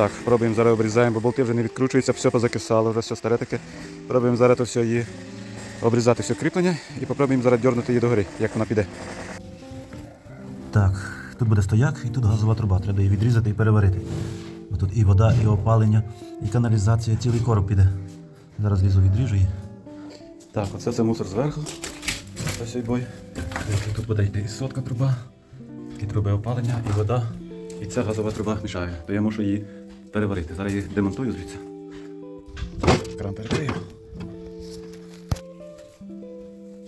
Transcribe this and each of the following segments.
Так, пробуємо зараз обрізаємо, бо болти вже не відкручуються, все позакисало, вже все старе таке. Пробуємо зараз то все її обрізати все кріплення і попробуємо зараз дьорнути її догори, як вона піде. Так, тут буде стояк і тут газова труба. Треба її відрізати і переварити. Бо тут і вода, і опалення, і каналізація, цілий короб піде. Зараз лізу відріжу її. Так, оце це мусор зверху. Ось цей бой. Тут буде йти і сотка труба, і труби опалення, і вода. І ця газова труба мішає. То я мушу її переварити. Зараз її демонтую звідси. Кран перекрию.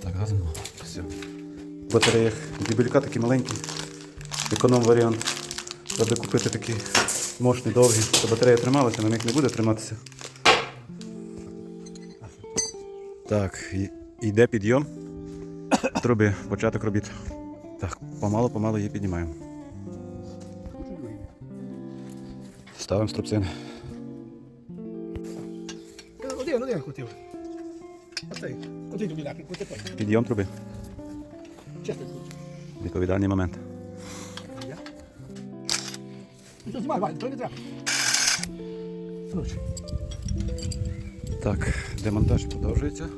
Так, газом. Все. В батареях дібелька такі маленькі. Економ варіант. Треба купити такі мощні, довгі, щоб батарея трималася, на них не буде триматися. Так, йде підйом. Труби, початок робіт. Так, помало-помало її піднімаємо. Ставимо струбцини. Один, один хотів. Оцей. Тобі той. Підйом труби. Чесно. Відповідальний момент. Ну, знімай, Валь, то не треба. Короче. Так, демонтаж продовжується.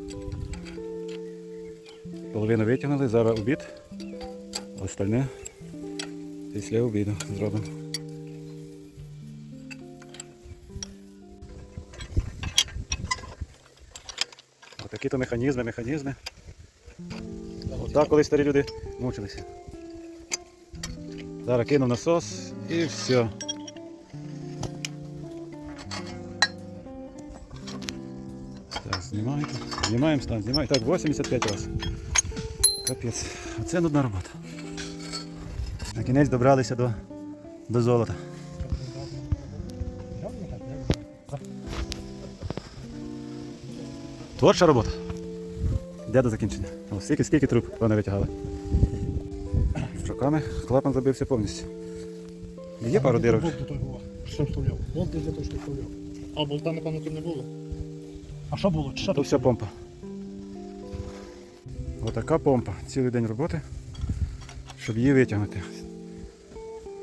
Половину витягнули, зараз обід. Остальне після обіду зробимо. Отакі то механізми, механізми. Так, коли старі люди мучилися. Зараз кинув насос і все. Так, знімайте. Знімаємо стан, знімаємо. Так, 85 разів. Капець. Оце нудна робота. На кінець добралися до, до золота. Творча робота. Де до закінчення? О, скільки, скільки труб вони витягали. Руками клапан забився повністю. Є пару дирок. Вставляв? Болт для того, що вставляв. А болта, напевно, тут не було. А що було? Що То все помпа. Отака помпа. Цілий день роботи, щоб її витягнути.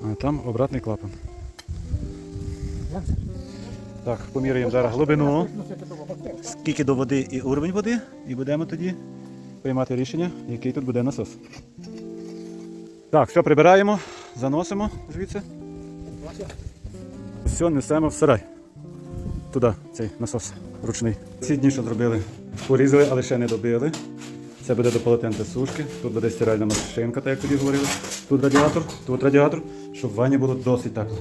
А там обратний клапан. Так, поміряємо зараз глибину, скільки до води і уровень води, і будемо тоді приймати рішення, який тут буде насос. Так, все прибираємо, заносимо звідси. Все несемо в сарай. Туди цей насос ручний. Ці дні, що зробили, порізали, але ще не добили. Це буде до полотенця сушки. Тут буде стиральна машинка, так як тоді говорили. Тут радіатор, тут радіатор, щоб в ванні було досить тепло.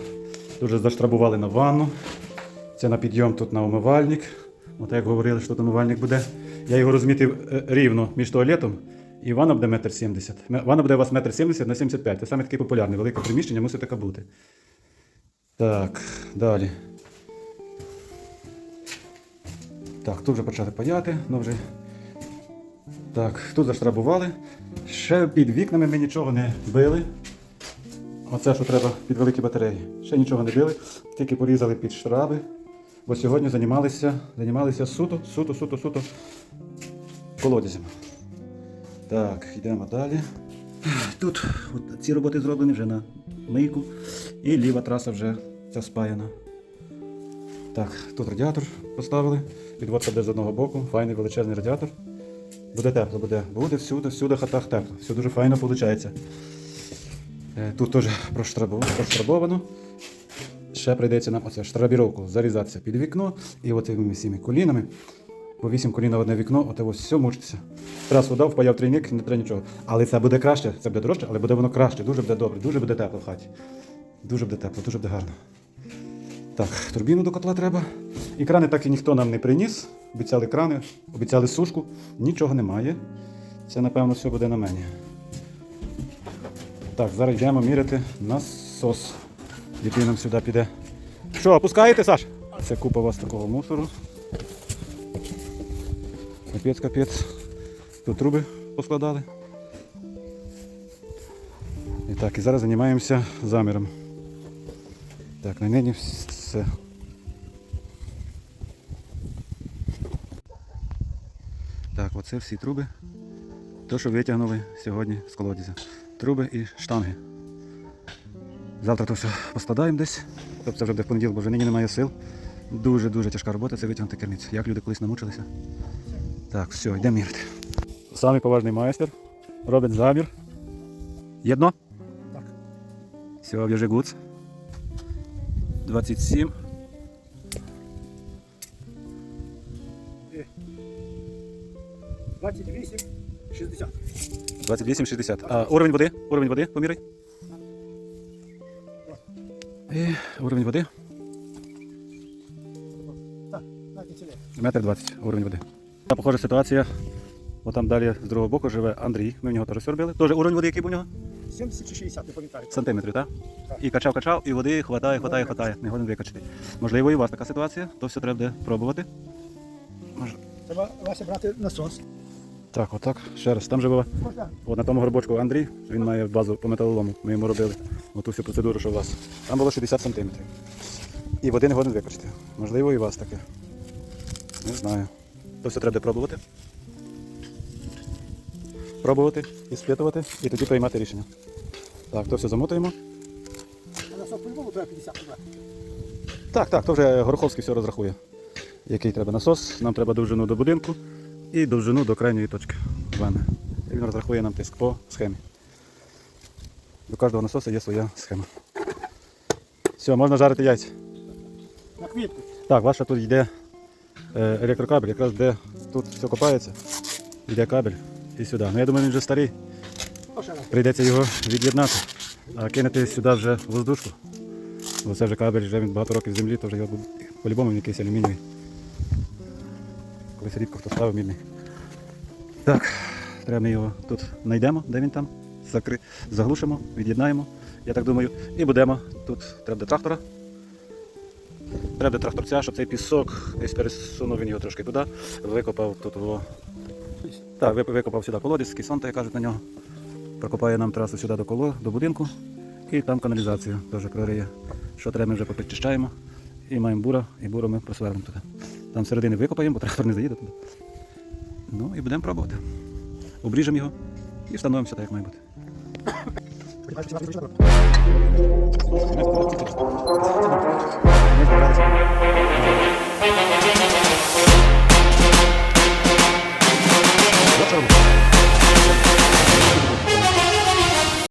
Дуже заштрабували на ванну. Це на підйом тут на умивальник. От як говорили, що тут умивальник буде. Я його розмітив е, рівно між туалетом. І ванна буде метр сімдесят. М- Ванна буде у вас метр сімдесят на 75. Це саме такий популярний. Велике приміщення мусить така бути. Так, далі. Так, тут вже почали паяти, ну вже. Так, тут заштрабували. Ще під вікнами ми нічого не били. Оце, що треба під великі батареї. Ще нічого не били, тільки порізали під штраби. Бо сьогодні займалися, займалися суто, суто, суто, суто колодязями. Так, йдемо далі. Тут от, ці роботи зроблені вже на мийку. І ліва траса вже ця спаяна. Так, тут радіатор поставили. Підводка буде з одного боку, файний величезний радіатор. Буде тепло, буде. Буде всюди, всюди хатах тепло. Все дуже файно виходить. Е, Тут теж проштрабовано. Ще прийдеться нам оце штрабіровку зарізатися під вікно і оцими всіми колінами. По вісім колін на одне вікно, оте ось все мучиться. Раз вода впаяв трійник, не треба нічого. Але це буде краще, це буде дорожче, але буде воно краще, дуже буде добре, дуже буде тепло в хаті. Дуже буде тепло, дуже буде гарно. Так, турбіну до котла треба. І крани так і ніхто нам не приніс. Обіцяли крани, обіцяли сушку. Нічого немає. Це, напевно, все буде на мені. Так, зараз йдемо міряти насос, який нам сюди піде. Що, опускаєте, Саш? Це купа у вас такого мусору. Капець, капець. Тут труби поскладали. І так, і зараз займаємося заміром. Так, на нині все. Так, оце всі труби. То, що витягнули сьогодні з колодязя. Труби і штанги. Завтра то все поскладаємо десь. Тобто це вже буде в понеділок, бо вже нині немає сил. Дуже-дуже тяжка робота це витягнути керницю. Як люди колись намучилися. Так, все, йдемо мірити. Самий поважний майстер робить замір. Єдно? Так. Все, в'яжи гуц. 27. Двадцять вісім, шістдесят. 28, 60. А уровень води? Уровень води поміряй. І уровень води. Метр 20 уровень води. Та похожа ситуація. От там далі з другого боку живе Андрій. Ми в нього теж все робили. Теж уровень води, який був у нього? 70 чи 60, не пам'ятаю. Сантиметрів, так? Так. І качав, качав, і води хватає, хватає, хватає. Не годин викачати. Можливо, і у вас така ситуація, то все треба буде пробувати. Мож- Треба Вася брати насос. Так, отак. Ще раз. Там живе Можна. От на тому горбочку Андрій, він має базу по металолому, ми йому робили. Оту всю процедуру, що у вас. Там було 60 сантиметрів. І води не годин викачати. Можливо, і у вас таке. Не знаю. То все треба пробувати. Пробувати, іспитувати і тоді приймати рішення. Так, то все замотуємо. А по-любому треба 50 брати. Так, так, то вже Гороховський все розрахує. Який треба насос, нам треба довжину до будинку і довжину до крайньої точки ванни. І він розрахує нам тиск по схемі. До кожного насоса є своя схема. Все, можна жарити яйця. На квітку. Так, ваша тут йде е, електрокабель, якраз де тут все копається, йде кабель і сюди. Ну я думаю, він вже старий, прийдеться його від'єднати, а кинути сюди вже воздушку. Бо це вже кабель, вже він багато років в землі, то вже його по-любому він якийсь алюмінієвий. Колись рідко хто ставив мідний. Так, треба ми його тут знайдемо, де він там, закри... заглушимо, від'єднаємо, я так думаю, і будемо. Тут треба трактора. Треба тракторця, щоб цей пісок десь пересунув він його трошки туди, викопав тут його. Так, викопав сюди колодязь, кісонта, як кажуть на нього. Прокопає нам трасу сюди до коло, до будинку. І там каналізацію теж прориє. Що треба, ми вже попідчищаємо. І маємо бура, і буру ми просвернемо туди. Там середини викопаємо, бо трактор не заїде туди. Ну і будемо пробувати. Обріжемо його і встановимося так, як має бути. Ми